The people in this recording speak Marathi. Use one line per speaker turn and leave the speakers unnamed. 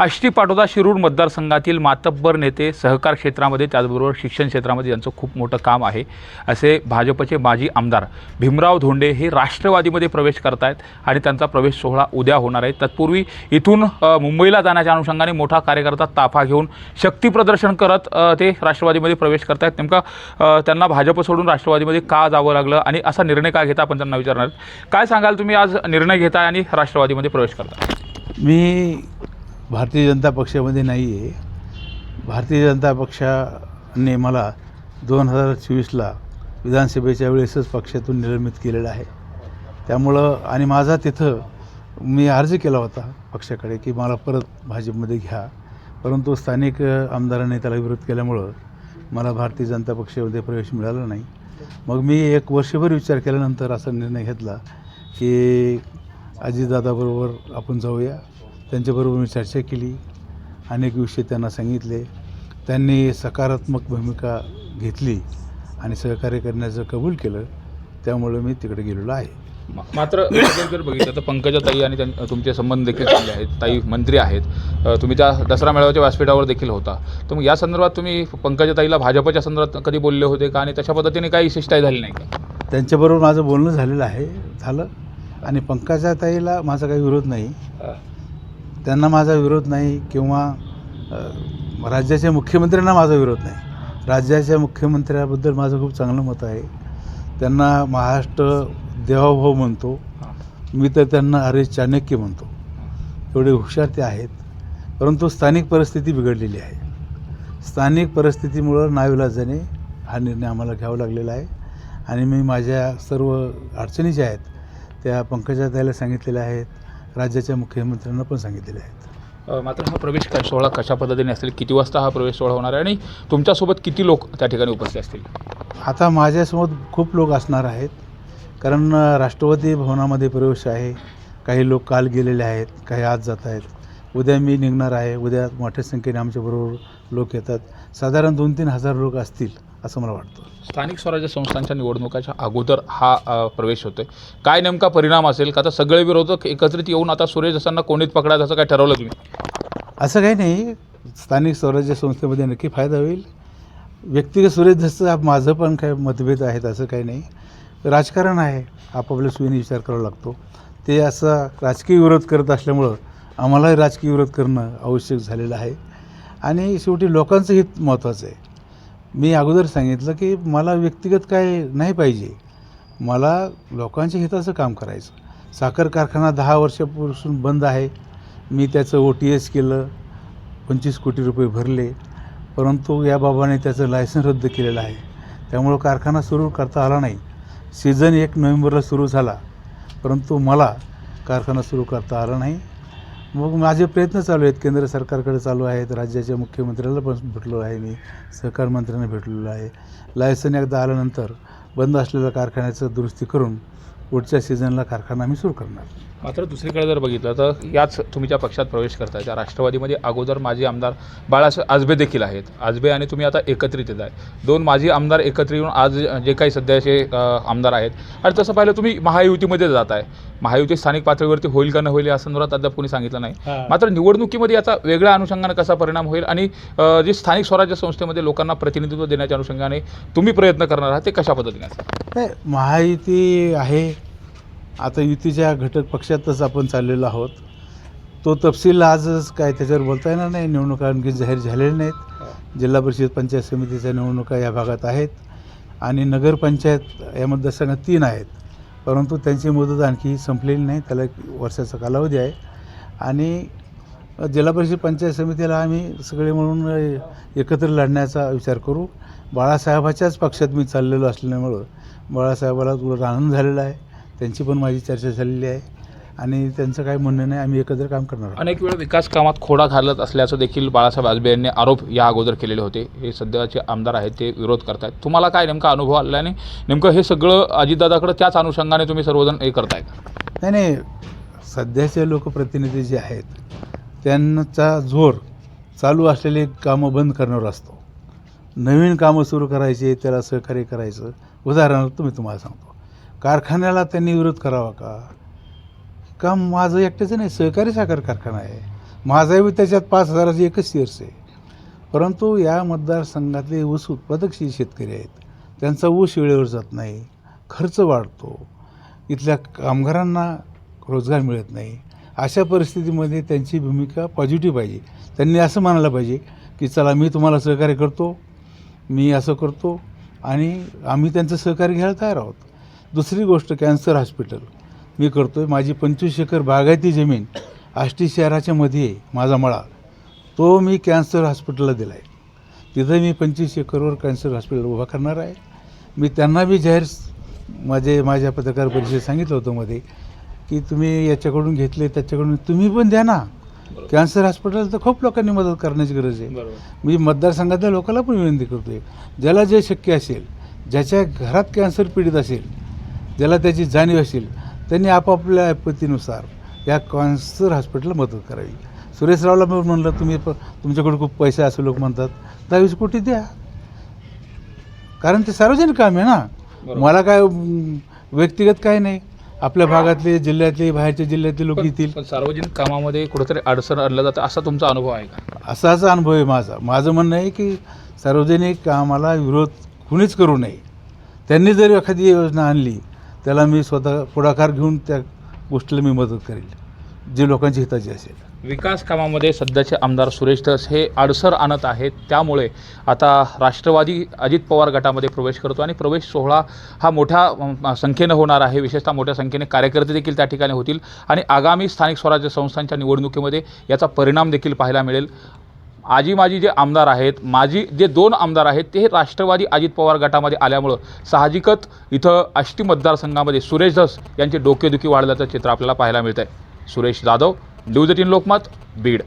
आष्टी पाटोदा शिरूर मतदारसंघातील मातब्बर नेते सहकार क्षेत्रामध्ये त्याचबरोबर शिक्षण क्षेत्रामध्ये यांचं खूप मोठं काम आहे. असे भाजपचे माजी आमदार भीमराव धोंडे हे राष्ट्रवादीमध्ये प्रवेश करत आहेत आणि त्यांचा प्रवेश सोहळा उद्या होणार आहे. तत्पूर्वी इथून मुंबईला जाण्याच्या अनुषंगाने मोठा कार्यकर्ता ताफा घेऊन शक्तीप्रदर्शन करत ते राष्ट्रवादीमध्ये प्रवेश करत आहेत नेमका त्यांना भाजप सोडून राष्ट्रवादीमध्ये का जावं लागलं आणि असा निर्णय का घेता आपण त्यांना विचारणार. काय सांगाल तुम्ही? आज निर्णय घेताय आणि राष्ट्रवादीमध्ये प्रवेश करता
मी भारतीय जनता पक्षामध्ये नाही आहे. भारतीय जनता पक्षाने मला दोन हजार चोवीसला विधानसभेच्या वेळेसच पक्षातून निलंबित केलेलं आहे. त्यामुळं आणि माझा तिथं मी अर्ज केला होता पक्षाकडे की मला परत भाजपमध्ये घ्या. परंतु स्थानिक आमदारांनी त्याला विरोध केल्यामुळं मला भारतीय जनता पक्षामध्ये प्रवेश मिळाला नाही. मग मी एक वर्षभर विचार केल्यानंतर असा निर्णय घेतला की अजितदादाबरोबर आपण जाऊया. त्यांच्याबरोबर मी चर्चा केली. अनेक विषय त्यांना सांगितले. त्यांनी सकारात्मक भूमिका घेतली आणि सहकार्य करण्याचं कबूल केलं. त्यामुळं मी तिकडे गेलेलो आहे.
मात्र जर बघितलं तर पंकजा ताई आणि त्यां- तुमचे संबंध देखील चांगले आहेत. ताई मंत्री आहेत. तुम्ही त्या दसरा मेळाव्याच्या व्यासपीठावर देखील होता. तर मग या संदर्भात तुम्ही पंकजा ताईला भाजपच्या संदर्भात कधी बोलले होते का? आणि तशा पद्धतीने काही शिष्टाई झाली नाही का?
त्यांच्याबरोबर माझं बोलणं झालेलं आहे. झालं. आणि पंकजाताईला माझा काही विरोध नाही. त्यांना माझा विरोध नाही किंवा राज्याच्या मुख्यमंत्र्यांना माझा विरोध नाही. राज्याच्या मुख्यमंत्र्याबद्दल माझं खूप चांगलं मत आहे. त्यांना महाराष्ट्र देवाभाऊ म्हणतो. मी तर त्यांना अरे चाणक्य म्हणतो. एवढे हुशार ते आहेत. परंतु स्थानिक परिस्थिती बिघडलेली आहे. स्थानिक परिस्थितीमुळं नाविलाजाने हा निर्णय आम्हाला घ्यावा लागलेला आहे. आणि मी माझ्या सर्व अडचणी ज्या आहेत त्या पंकजाताईला सांगितलेल्या आहेत. राज्याच्या मुख्यमंत्र्यांना पण सांगितलेल्या आहेत.
मात्र हा प्रवेश क- सोहळा कशा पद्धतीने असेल? किती वाजता हा प्रवेश सोहळा होणार आहे? आणि तुमच्यासोबत किती लोक त्या ठिकाणी उपस्थित असतील?
आता माझ्यासमोर खूप लोक असणार आहेत. कारण अ, राष्ट्रवादी भवनामध्ये प्रवेश आहे. काही लोक काल गेलेले आहेत काही आज जात आहेत. उद्या मी निघणार आहे. उद्या मोठ्या संख्येने आमच्याबरोबर लोक येतात. साधारण दोन तीन हजार लोक असतील. असं मला वाटतं.
स्थानिक स्वराज्य संस्थांच्या निवडणुकाच्या अगोदर हा अ, प्रवेश होतोय. काय नेमका परिणाम असेल? का आता सगळे विरोधक एकत्रित येऊन आता सुरेश दसांना कोणीत पकडायचं असं काय ठरवलं तुम्ही
असं काही नाही. स्थानिक स्वराज्य संस्थेमध्ये नक्की फायदा होईल. व्यक्तिगत सुरेश धसचं माझं पण काही मतभेद आहेत असं काही नाही. राजकारण आहे. आपापल्या सोयीने विचार करावा लागतो. ते असं राजकीय विरोध करत असल्यामुळं आम्हालाही राजकीय विरोध करणं आवश्यक झालेलं आहे. आणि शेवटी लोकांचं हित महत्त्वाचं आहे. मी अगोदर सांगितलं की मला व्यक्तिगत काय नाही पाहिजे. मला लोकांच्या हिताचं काम करायचं. साखर कारखाना दहा वर्षापासून बंद आहे. मी त्याचं ओ टी एस केलं. पंचवीस कोटी रुपये भरले. परंतु या बाबाने त्याचं लायसन रद्द केलेलं आहे. त्यामुळं कारखाना सुरू करता आला नाही. सीझन एक नोव्हेंबरला सुरू झाला. परंतु मला कारखाना सुरू करता आला नाही. मग माझे प्रयत्न चालू आहेत. केंद्र सरकारकडे चालू आहेत. राज्याच्या मुख्यमंत्र्याला पण भेटलो आहे मी. सहकार मंत्र्यांना भेटलेलो आहे. लायसन एकदा आल्यानंतर बंद असलेल्या कारखान्याचं दुरुस्ती करून पुढच्या सीझनला कारखाना आम्ही सुरू करणार.
मात्र दुसरीकडे जर बघितलं तर याच तुम्ही ज्या पक्षात प्रवेश करताय त्या राष्ट्रवादीमध्ये अगोदर माजी आमदार बाळासाहेब आजबे देखील आहेत. आजबे आणि तुम्ही आता एकत्रित येत आहे दोन माजी आमदार एकत्र येऊन आज जे काही सध्याचे आमदार आहेत. आणि तसं पाहिलं तुम्ही महायुतीमध्ये जात आहे महायुती स्थानिक पातळीवरती होईल का न होईल या संदर्भात अद्याप कोणी सांगितलं नाही. मात्र निवडणुकीमध्ये याचा वेगळ्या अनुषंगाने कसा परिणाम होईल आणि जे स्थानिक स्वराज्य संस्थेमध्ये लोकांना प्रतिनिधित्व देण्याच्या अनुषंगाने तुम्ही प्रयत्न करणार आहात ते कशा पद्धतीने
महायुती आहे. आता युतीच्या घटक पक्षातच आपण चाललेलो आहोत. तो तपशील आजच काय त्याच्यावर बोलता येणार नाही. निवडणुका आणखी जाहीर झालेल्या नाहीत. जिल्हा परिषद पंचायत समितीच्या निवडणुका या भागात आहेत आणि नगरपंचायत या मतदारसंघात तीन आहेत. परंतु त्यांची मुदत आणखी संपलेली नाही. त्याला एक वर्षाचा कालावधी आहे. आणि जिल्हा परिषद पंचायत समितीला आम्ही सगळे म्हणून एकत्र लढण्याचा विचार करू. बाळासाहेबाच्याच पक्षात मी चाललेलो असल्यामुळं बाळासाहेबाला तुला आनंद झालेला आहे. त्यांची पण माझी चर्चा झालेली आहे. आणि त्यांचं काय म्हणणं नाही आम्ही एकत्र काम करणार आहोत.
अनेक वेळा विकास कामात खोडा घालत असल्याचं देखील बाळासाहेब आजबे यांनी आरोप या अगोदर केलेले होते. हे सध्याचे आमदार आहेत ते विरोध करतायत. तुम्हाला काय नेमका अनुभव आला आणि नेमकं हे सगळं अजितदादाकडे त्याच अनुषंगाने तुम्ही सर्वजण हे करताय का
नाही नाही. सध्याचे लोकप्रतिनिधी जे आहेत त्यांचा जोर चालू असलेली कामं बंद करण्यावर असतो. नवीन कामं सुरू करायची त्याला सहकार्य करायचं. उदाहरणार्थ मी तुम्हाला सांगतो. कारखान्याला त्यांनी विरोध करावा का? काम माझं एकट्याचं नाही सहकारी साखर कारखाना आहे. माझाही बी त्याच्यात पाच हजाराचे एकच शेअर्स आहे. परंतु या मतदारसंघातले ऊस उत्पादक शेतकरी आहेत. त्यांचा ऊस वेळेवर जात नाही खर्च वाढतो. इथल्या कामगारांना रोजगार मिळत नाही. अशा परिस्थितीमध्ये त्यांची भूमिका पॉझिटिव्ह पाहिजे त्यांनी असं मानलं पाहिजे की चला मी तुम्हाला सहकार्य करतो मी असं करतो आणि आम्ही त्यांचं सहकार्य घ्यायला तयार आहोत. दुसरी गोष्ट कॅन्सर हॉस्पिटल मी करतो आहे माझी पंचवीस एकर बागायती जमीन आष्टी शहराच्या मध्ये आहे माझा मळा. तो मी कॅन्सर हॉस्पिटलला दिला आहे तिथं मी पंचवीस एकरवर कॅन्सर हॉस्पिटल उभा करणार आहे. मी त्यांना बी जाहीर माझे माझ्या पत्रकार परिषदेत सांगितलं होतं मध्ये की तुम्ही याच्याकडून घेतले त्याच्याकडून तुम्ही पण द्या ना. कॅन्सर हॉस्पिटल तर खूप लोकांनी मदत करण्याची गरज आहे. मी मतदारसंघातल्या लोकांना पण विनंती करतोय ज्याला जे शक्य असेल ज्याच्या घरात कॅन्सर पीडित असेल ज्याला त्याची जाणीव असेल त्यांनी आपापल्या पद्धतीनुसार या कॅन्सर हॉस्पिटलला मदत करावी. सुरेश रावला मी म्हणलं तुम्ही प तुमच्याकडे खूप पैसे असे लोक म्हणतात. दहावीस कोटी द्या. कारण ते सार्वजनिक काम आहे ना. मला काय व्यक्तिगत काय नाही. आपल्या भागातले जिल्ह्यातले बाहेरच्या जिल्ह्यातले लोक येतील.
सार्वजनिक कामामध्ये कुठेतरी अडचण आणलं जातं असा तुमचा अनुभव आहे का?
असाच अनुभव आहे माझा. माझं म्हणणं आहे की सार्वजनिक कामाला विरोध कुणीच करू नये. त्यांनी जर एखादी योजना आणली त्याला मी स्वतः पुढाकार घेऊन त्या गोष्टीला मी मदत करेल जे लोकांची हिताची असेल.
विकास कामामध्ये सध्याचे आमदार सुरेश धस हे अडसर आणत आहेत. त्यामुळे आता राष्ट्रवादी अजित पवार गटामध्ये प्रवेश करतो आणि प्रवेश सोहळा हा मोठ्या संख्येनं होणार आहे. विशेषतः मोठ्या संख्येने कार्यकर्ते देखील त्या ठिकाणी होतील. आणि आगामी स्थानिक स्वराज्य संस्थांच्या निवडणुकीमध्ये याचा परिणाम देखील पाहायला मिळेल. आजी माजी जे आमदार आहेत माजी जे दोन आमदार आहेत ते राष्ट्रवादी अजित पवार गटामध्ये आल्यामुळं साहजिकच इथं आष्टी मतदारसंघामध्ये सुरेश धस यांची डोकेदुखी वाढल्याचं चित्र आपल्याला पाहायला मिळतं आहे सुरेश जाधव न्यूज एटीन लोकमत बीड.